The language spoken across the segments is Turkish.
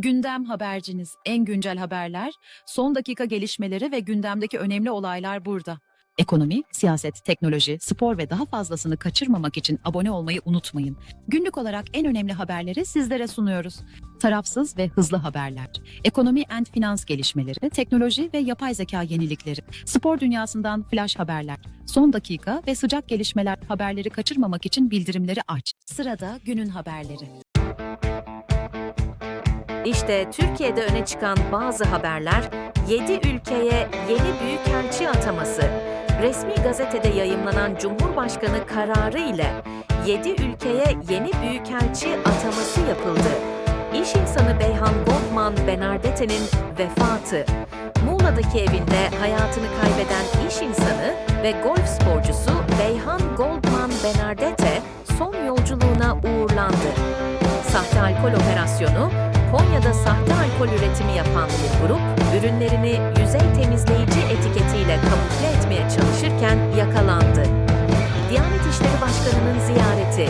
Gündem haberciniz, en güncel haberler, son dakika gelişmeleri ve gündemdeki önemli olaylar burada. Ekonomi, siyaset, teknoloji, spor ve daha fazlasını kaçırmamak için abone olmayı unutmayın. Günlük olarak en önemli haberleri sizlere sunuyoruz. Tarafsız ve hızlı haberler, ekonomi and finans gelişmeleri, teknoloji ve yapay zeka yenilikleri, spor dünyasından flash haberler, son dakika ve sıcak gelişmeler haberleri kaçırmamak için bildirimleri aç. Sırada günün haberleri. İşte Türkiye'de öne çıkan bazı haberler, 7 ülkeye yeni büyükelçi ataması. Resmi gazetede yayımlanan Cumhurbaşkanı kararı ile 7 ülkeye yeni büyükelçi ataması yapıldı. İş insanı Beyhan Goldman Bernardette'nin vefatı. Muğla'daki evinde hayatını kaybeden iş insanı ve golf sporcusu Beyhan Goldman Bernardette son yolculuğuna uğurlandı. Sahte alkol operasyonu, Konya'da sahte alkol üretimi yapan bir grup, ürünlerini yüzey temizleyici etiketiyle kamufle etmeye çalışırken yakalandı. Diyanet İşleri Başkanı'nın ziyareti.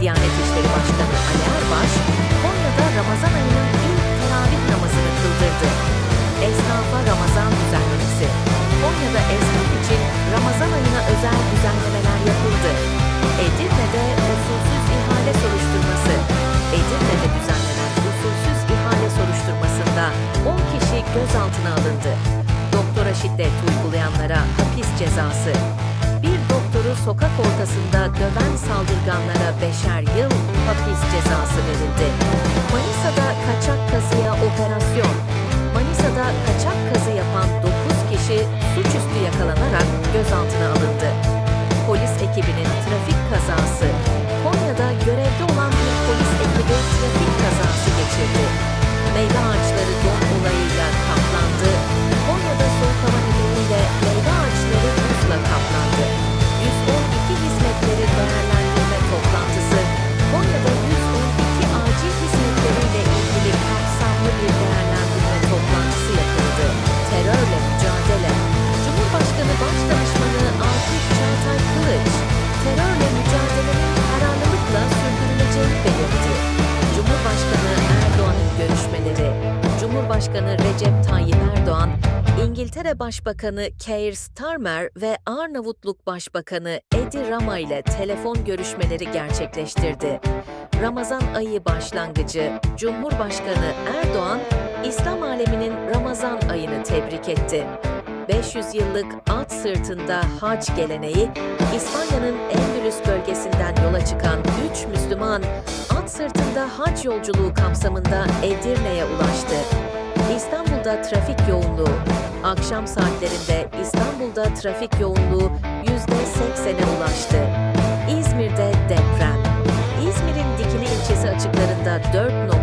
Diyanet İşleri Başkanı Ali Erbaş, Konya'da Ramazan ayının ilk teravih namazını kıldırdı. Esnafa Ramazan düzenlemesi. Konya'da esnaf için gözaltına alındı. Doktora şiddet uygulayanlara hapis cezası. Bir doktoru sokak ortasında döven saldırganlara beşer yıl hapis cezası verildi. Manisa'da kaçak kazıya operasyon. Manisa'da kaçak kazı yapan 9 kişi suçüstü yakalanarak gözaltına alındı. Polis ekibinin trafik kazası. Konya'da görevde olan bir polis ekibi trafik kazası geçirdi. Meyve Cumhurbaşkanı Recep Tayyip Erdoğan, İngiltere Başbakanı Keir Starmer ve Arnavutluk Başbakanı Edi Rama ile telefon görüşmeleri gerçekleştirdi. Ramazan ayı başlangıcı Cumhurbaşkanı Erdoğan, İslam aleminin Ramazan ayını tebrik etti. 500 yıllık at sırtında hac geleneği, İspanya'nın Endülüs bölgesinden yola çıkan üç Müslüman, at sırtında hac yolculuğu kapsamında Edirne'ye ulaştı. İstanbul'da trafik yoğunluğu. Akşam saatlerinde İstanbul'da trafik yoğunluğu %80'e ulaştı. İzmir'de deprem. İzmir'in Dikili ilçesi açıklarında 4.0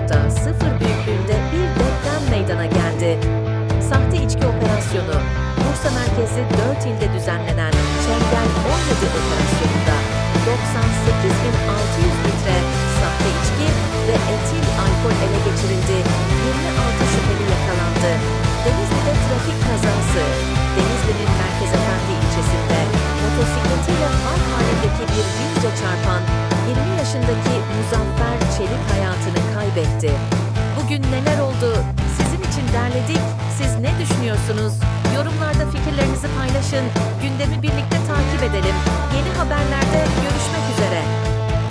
kaybetti. Bugün neler oldu? Sizin için derledik. Siz ne düşünüyorsunuz? Yorumlarda fikirlerinizi paylaşın. Gündemi birlikte takip edelim. Yeni haberlerde görüşmek üzere.